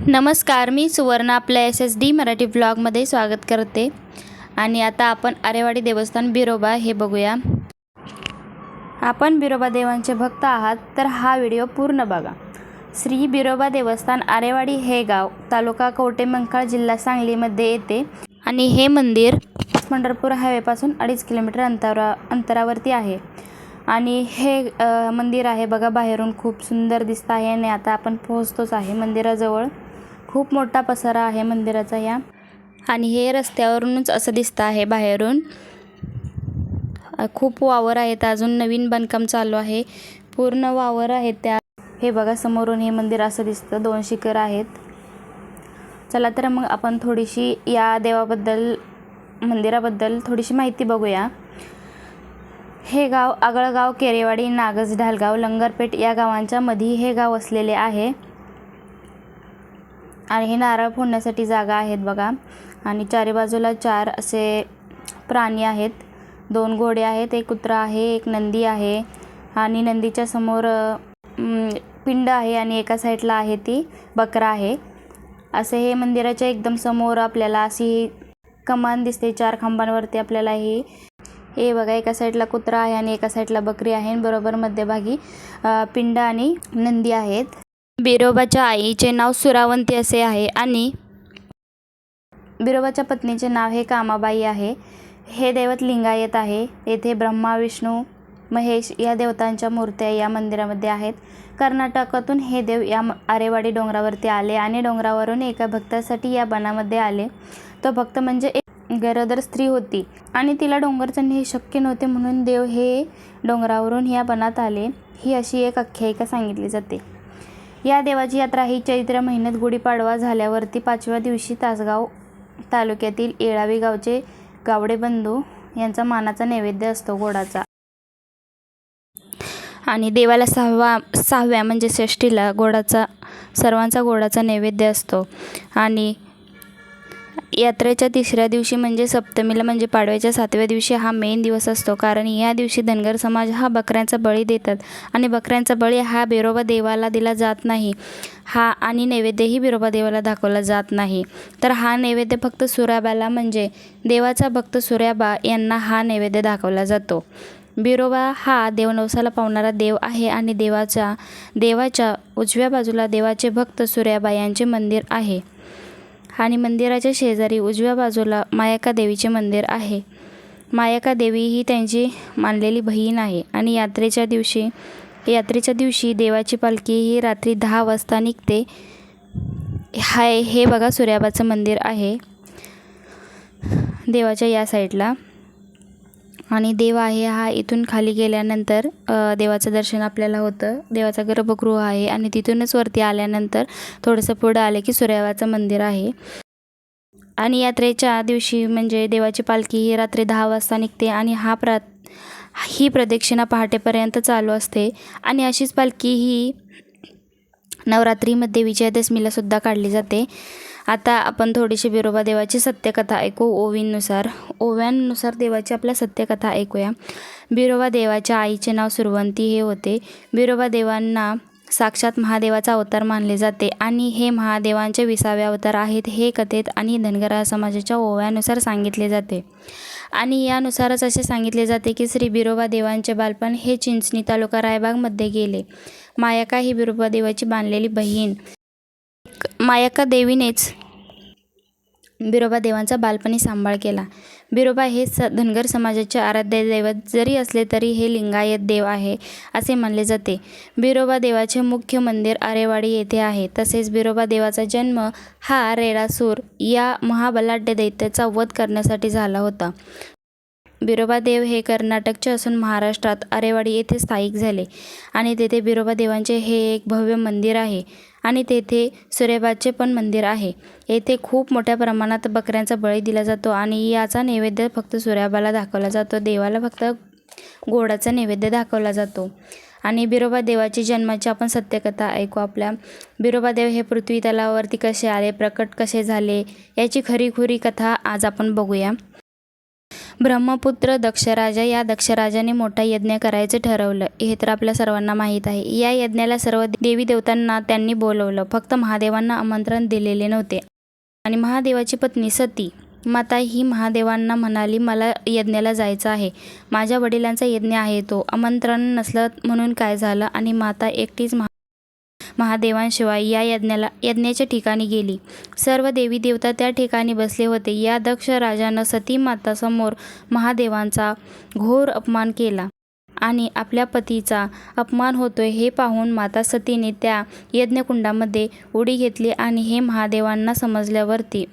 नमस्कार मी सुवर्ण आपल्या एस एस डी मराठी ब्लॉगमध्ये स्वागत करते. आणि आता आपण आरेवाडी देवस्थान बिरोबा हे बघूया. आपण बिरोबा देवांचे भक्त आहात तर हा व्हिडिओ पूर्ण बघा. श्री बिरोबा देवस्थान आरेवाडी हे गाव तालुका कवटेमंकाळ जिल्हा सांगलीमध्ये येते. आणि हे मंदिर पंढरपूर हायवेपासून अडीच किलोमीटर अंतरा अंतरावरती आहे. आणि हे मंदिर आहे बघा बाहेरून खूप सुंदर दिसत आहे आणि आता आपण पोहोचतोच आहे मंदिराजवळ. खूप मोठा पसारा आहे मंदिराचा या. आणि हे रस्त्यावरूनच असं दिसतं आहे बाहेरून. खूप वावर आहेत अजून नवीन बांधकाम चालू आहे. पूर्ण वावर आहेत त्या. हे बघा समोरून हे मंदिर असं दिसतं दोन शिखर आहेत. चला तर मग आपण थोडीशी या देवाबद्दल मंदिराबद्दल थोडीशी माहिती बघूया. हे गाव आगळगाव केरेवाडी नागज ढालगाव लंगरपेठ या गावांच्या मधी हे गाव असलेले आहे. आणि हे नारळ फोडण्यासाठी जागा आहेत बघा. आणि चारी बाजूला चार असे प्राणी आहेत. दोन घोडे आहेत एक कुत्रा आहे एक नंदी आहे. आणि नंदीच्या समोर पिंड आहे आणि एका साईडला आहे ती बकरा आहे. असे हे मंदिराच्या एकदम समोर आपल्याला अशी कमान दिसते. चार खांबांवरती आपल्याला ही हे बघा एका साईडला कुत्रा आहे आणि एका साईडला बकरी आहे. आणि बरोबर मध्यभागी पिंड आणि नंदी आहेत. बिरोबाच्या आईचे नाव सुरावंती असे आहे आणि बिरोबाच्या पत्नीचे नाव हे कामाबाई आहे. हे दैवत लिंगायत आहे. येथे ब्रह्मा विष्णू महेश या देवतांच्या मूर्त्या या मंदिरामध्ये आहेत. कर्नाटकातून हे देव या आरेवाडी डोंगरावरती आले आणि डोंगरावरून एका भक्तासाठी या बनामध्ये आले. तो भक्त म्हणजे एक गरोदर स्त्री होती आणि तिला डोंगर चढणे हे शक्य नव्हते म्हणून देव हे डोंगरावरून या बनात आले. ही अशी एक आख्यायिका सांगितली जाते. या देवाची यात्रा ही चैत्र महिन्यात गुढीपाडवा झाल्यावरती पाचव्या दिवशी तासगाव तालुक्यातील येळावी गावचे गावडे बंधू यांचा मानाचा नैवेद्य असतो गोडाचा. आणि देवाला सहावा सहाव्या म्हणजे षष्टीला गोडाचा सर्वांचा गोडाचा नैवेद्य असतो. आणि यात्रेच्या तिसऱ्या दिवशी म्हणजे सप्तमीला म्हणजे पाडव्याच्या सातव्या दिवशी हा मेन दिवस असतो. कारण या दिवशी धनगर समाज हा बकऱ्यांचा बळी देतात. आणि बकऱ्यांचा बळी हा बिरोबा देवाला दिला जात नाही. हा आणि नैवेद्यही बिरोबा देवाला दाखवला जात नाही. तर हा नैवेद्य फक्त सुराबाला म्हणजे देवाचा भक्त सुराबा यांना हा नैवेद्य दाखवला जातो. बिरोबा हा देवनवसाला पावणारा देव आहे आणि देवाच्या देवाच्या उजव्या बाजूला देवाचे भक्त सूर्याबा यांचे मंदिर आहे. आणि मंदिराच्या शेजारी उजव्या बाजूला मायाका देवीचे मंदिर आहे. मायाका देवी ही त्यांची मानलेली बहीण आहे आणि यात्रेच्या दिवशी यात्रेच्या दिवशी देवाची पालखी ही रात्री दहा वाजता निघते. हाय हे बघा सूर्याबाचं मंदिर आहे. देवाच्या या साईडला. आणि देव आहे हा इथून खाली गेल्यानंतर देवाचं दर्शन आपल्याला होतं. देवाचं गर्भगृह आहे आणि तिथूनच वरती आल्यानंतर थोडंसं पुढं आले की सूर्याबाचं मंदिर आहे. आणि यात्रेच्या दिवशी म्हणजे देवाची पालखी ही रात्री दहा वाजता निघते आणि हा प्रा ही प्रदक्षिणा पहाटेपर्यंत चालू असते. आणि अशीच पालखी ही नवरात्रीमध्ये विजयादशमीला सुद्धा काढली जाते. आता आपण थोडीशी बिरोबा देवाची सत्यकथा ऐकू ओवींनुसार. ओव्यांनुसार देवाची आपल्या सत्यकथा ऐकूया. बिरोबा देवाच्या आईचे नाव सुरवंती हे होते. बिरोबा देवांना साक्षात महादेवाचा अवतार मानले जाते आणि हे महादेवांचे विसावे अवतार आहेत हे कथेत आणि धनगरा समाजाच्या ओव्यानुसार सांगितले जाते. आणि यानुसारच असे सांगितले जाते की श्री बिरोबा देवांचे बालपण हे चिंचणी तालुका रायबागमध्ये गेले. मायाका ही बिरोबा देवाची बांधलेली बहीण. मायका देवीनेच. बिरोबा देवांचा बालपणी सांभाळ केला. बिरोबा हे स धनगर समाजाचे आराध्य दैवत जरी असले तरी हे लिंगायत देव आहे असे मानले जाते. बिरोबा देवाचे मुख्य मंदिर आरेवाडी येथे आहे. तसेच बिरोबा देवाचा जन्म हा रेडासूर या महाबलाढ्य दैत्याचा वध करण्यासाठी झाला होता. बिरोबादेव हे कर्नाटकचे असून महाराष्ट्रात आरेवाडी येथे स्थायिक झाले आणि तेथे बिरोबादेवांचे हे एक भव्य मंदिर आहे आणि तेथे सूर्यबाचे पण मंदिर आहे. येथे खूप मोठ्या प्रमाणात बकऱ्यांचा बळी दिला जातो आणि याचा नैवेद्य फक्त सूर्याबाला दाखवला जातो. देवाला फक्त गोडाचा नैवेद्य दाखवला जातो. आणि बिरोबा देवाची जन्माची आपण सत्यकथा ऐकू आपल्या. बिरोबा देव हे पृथ्वी तलावरती कसे आले प्रकट कसे झाले याची खरीखुरी कथा आज आपण बघूया. ब्रह्मपुत्र दक्षराजा या दक्षराजाने मोठा यज्ञ करायचं ठरवलं. हे तर आपल्या सर्वांना माहीत आहे. या यज्ञाला सर्व देवी देवतांना त्यांनी बोलवलं. फक्त महादेवांना आमंत्रण दिलेले नव्हते. आणि महादेवाची पत्नी सती. माता ही महादेवांना म्हणाली मला यज्ञाला जायचं आहे. माझ्या वडिलांचा यज्ञ आहे तो. आमंत्रण नसलं म्हणून काय झालं आणि माता एकटीच महा महादेवांशिवाय या यज्ञाला यज्ञाच्या ठिकाणी गेली. सर्व देवी देवता त्या ठिकाणी बसले होते. या दक्ष राजानं सती मातासमोर महादेवांचा घोर अपमान केला आणि आपल्या पतीचा अपमान होतोय हे पाहून माता सतीने त्या यज्ञकुंडामध्ये उडी घेतली आणि हे महादेवांना समजल्यावरती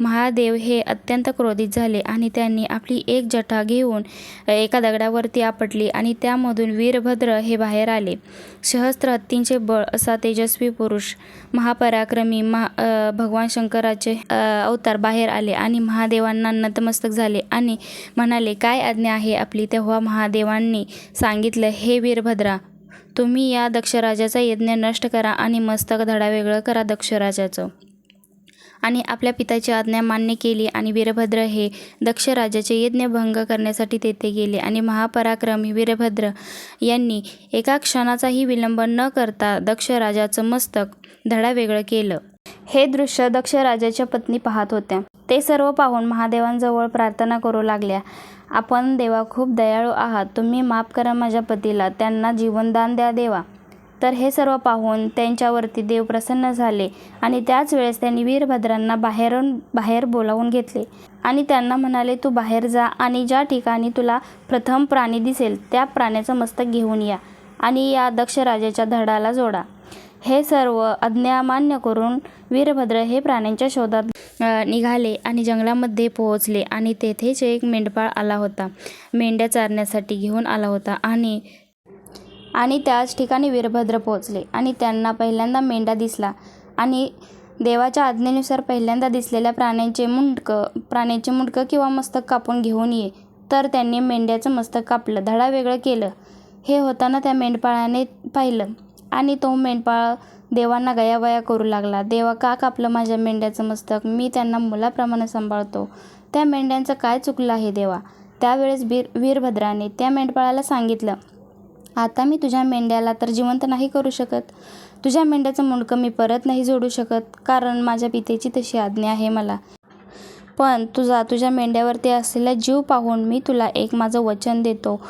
महादेव हे अत्यंत क्रोधित झाले आणि त्यांनी आपली एक जटा घेऊन एका दगडावरती आपटली आणि त्यामधून वीरभद्र हे बाहेर आले. सहस्त्र हत्तींचे बळ असा तेजस्वी पुरुष महापराक्रमी महा भगवान शंकराचे अवतार बाहेर आले आणि महादेवांना नतमस्तक झाले आणि म्हणाले काय आज्ञा आहे आपली? तेव्हा महादेवांनी सांगितलं हे वीरभद्रा तुम्ही या दक्षराजाचा यज्ञ नष्ट करा आणि मस्तक धडा वेगळं करा दक्षराजाचं. आणि आपल्या पिताची आज्ञा मान्य केली आणि वीरभद्र हे दक्ष राजाचे यज्ञ भंग करण्यासाठी तेथे गेले आणि महापराक्रमी वीरभद्र यांनी एका क्षणाचाही विलंब न करता दक्ष राजाचं मस्तक धडा वेगळं केलं. हे दृश्य दक्ष राजाच्या पत्नी पाहत होत्या. ते सर्व पाहून महादेवांजवळ प्रार्थना करू लागल्या. आपण देवा खूप दयाळू आहात. तुम्ही माफ करा माझ्या पतीला. त्यांना जीवनदान द्या देवा. तर हे सर्व पाहून त्यांच्यावरती देव प्रसन्न झाले आणि त्याच वेळेस त्यांनी वीरभद्रांना बाहेरून बाहेर बोलावून घेतले. आणि त्यांना म्हणाले तू बाहेर जा आणि ज्या ठिकाणी तुला प्रथम प्राणी दिसेल त्या प्राण्याचं मस्तक घेऊन या आणि या दक्षराजाच्या धडाला जोडा. हे सर्व आज्ञा मान्य करून वीरभद्र हे प्राण्यांच्या शोधात निघाले आणि जंगलामध्ये पोहोचले आणि तेथेच एक मेंढपाळ आला होता. मेंढ्या चारण्यासाठी घेऊन आला होता आणि आणि त्याच ठिकाणी वीरभद्र पोहोचले आणि त्यांना पहिल्यांदा मेंढा दिसला. आणि देवाच्या आज्ञेनुसार पहिल्यांदा दिसलेल्या प्राण्यांचे मुंडकं प्राण्याचे मुंडकं किंवा मस्तक कापून घेऊन ये. तर त्यांनी मेंढ्याचं मस्तक कापलं धडा वेगळं केलं. हे होताना त्या मेंढपाळाने पाहिलं आणि तो मेंढपाळ देवांना गयावया करू लागला. देवा का कापलं माझ्या मेंढ्याचं मस्तक? मी त्यांना मुलाप्रमाणे सांभाळतो. त्या मेंढ्यांचं काय चुकलं आहे देवा? त्यावेळेस वीर वीरभद्राने त्या मेंढपाळाला सांगितलं आता मी तुझ्या मेंढ्याला तर जिवंत नाही करू शकत. तुझ्या मेंढ्याचं मुंडकं मी परत नाही जोडू शकत कारण माझ्या पितेची तशी आज्ञा आहे मला. पण तुझा तुझ्या मेंढ्यावरती असलेला जीव पाहून मी तुला एक माझं वचन देतो.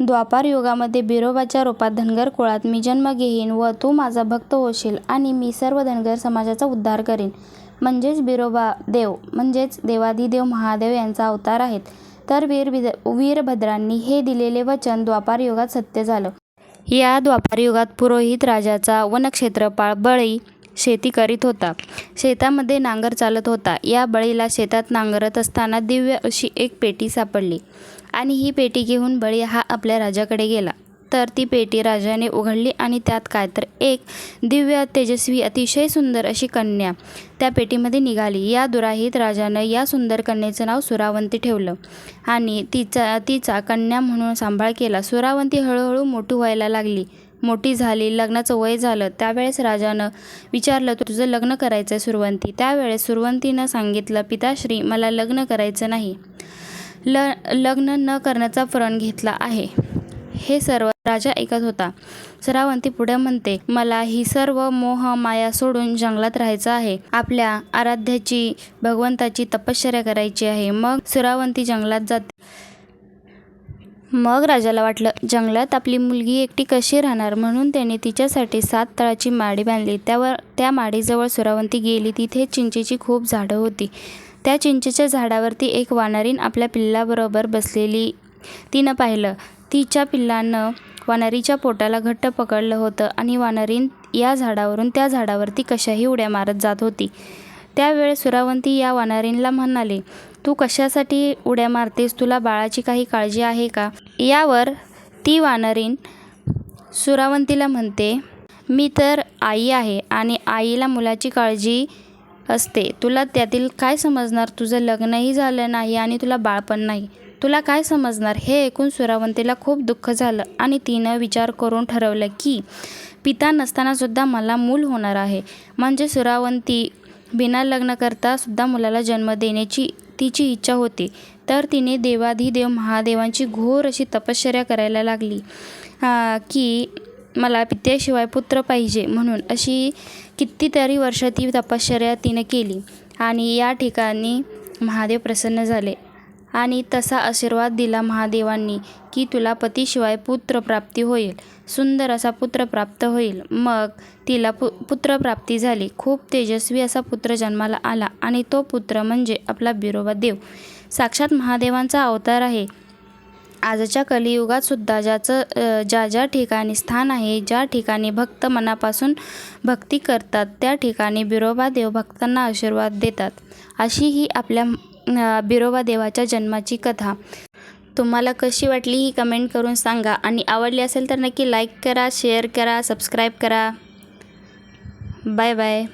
द्वापार युगामध्ये बिरोबाच्या रूपात धनगर कुळात मी जन्म घेईन व तू माझा भक्त होशील आणि मी सर्व धनगर समाजाचा उद्धार करीन. म्हणजेच बिरोबा देव म्हणजेच देवादिदेव महादेव यांचा अवतार आहेत. तर वीरविद वीरभद्रांनी हे दिलेले वचन द्वापार युगात सत्य झालं. या द्वापार युगात पुरोहित राजाचा वनक्षेत्रपाळ बळी शेती करीत होता. शेतामध्ये नांगर चालत होता. या बळीला शेतात नांगरत असताना दिव्य अशी एक पेटी सापडली आणि ही पेटी घेऊन बळी हा आपल्या राजाकडे गेला. तर ती पेटी राजाने उघडली आणि त्यात काय तर एक दिव्य तेजस्वी अतिशय सुंदर अशी कन्या त्या पेटीमध्ये निघाली. या दुराहीत राजानं या सुंदर कन्येचं नाव सुरावंती ठेवलं आणि तिचा तिचा कन्या म्हणून सांभाळ केला. सुरावंती हळूहळू मोठी व्हायला लागली. मोठी झाली लग्नाचं वय झालं. त्यावेळेस राजानं विचारलं तुझं लग्न करायचं आहे सुरवंती? त्यावेळेस सुरवंतीनं सांगितलं पिताश्री मला लग्न करायचं नाही. ल लग्न न करण्याचा प्रण घेतला आहे. हे सर्व राजा ऐकत होता. सरावंती पुढे म्हणते मला ही सर्व मोह माया सोडून जंगलात राहायचं आहे. आपल्या आराध्याची भगवंताची तपश्चर्या करायची आहे. मग सुरावंती जंगलात जाते मग राजाला वाटलं जंगलात आपली मुलगी एकटी कशी राहणार? म्हणून त्याने तिच्यासाठी सात तळाची माडी बांधली. त्यावर त्या माडीजवळ सुरावंती गेली. तिथे चिंचेची खूप झाडं होती. त्या चिंचेच्या झाडावरती एक वानरीन आपल्या पिल्लाबरोबर बसलेली तिनं पाहिलं. तिच्या पिल्लानं वानरीच्या पोटाला घट्ट पकडलं होतं आणि वानरीन या झाडावरून त्या झाडावरती कशाही उड्या मारत जात होती. त्यावेळेस सुरावंती या वानरींला म्हणाले तू कशासाठी उड्या मारतेस? तुला बाळाची काही काळजी आहे का? यावर ती वानरीन सुरावंतीला म्हणते मी तर आई आहे आणि आईला मुलाची काळजी असते. तुला त्यातील काय समजणार? तुझं लग्नही झालं नाही आणि तुला बाळपण नाही. तुला काय समजणार? हे ऐकून सुरावंतीला खूप दुःख झालं आणि तिनं विचार करून ठरवलं की पिता नसतानासुद्धा मला मूल होणार आहे. म्हणजे सुरावंती बिना लग्न करता सुद्धा मुलाला जन्म देण्याची तिची इच्छा होती. तर तिने देवाधिदेव महादेवांची घोर अशी तपश्चर्या करायला लागली की मला पित्याशिवाय पुत्र पाहिजे म्हणून अशी कितीतरी वर्ष ती तपश्चर्या तिने केली. आणि या ठिकाणी महादेव प्रसन्न झाले. आणि तसा आशीर्वाद दिला महादेवांनी की तुला पतीशिवाय पुत्रप्राप्ती होईल. सुंदर असा पुत्र प्राप्त होईल. मग तिला पु पुत्रप्राप्ती झाली. खूप तेजस्वी असा पुत्र जन्माला आला आणि तो पुत्र म्हणजे आपला बिरोबा देव. साक्षात महादेवांचा अवतार आहे. आजच्या कलियुगात सुद्धा ज्याचं ज्या ज्या ठिकाणी स्थान आहे ज्या ठिकाणी भक्त मनापासून भक्ती करतात त्या ठिकाणी बिरोबा देव भक्तांना आशीर्वाद देतात. अशी ही आपल्या बिरोबा देवाच्या जन्माची कथा. तुम्हाला कशी वाटली ही कमेंट करून सांगा आणि आवडली असेल तर नक्की लाईक करा शेअर करा सबस्क्राईब करा. Bye bye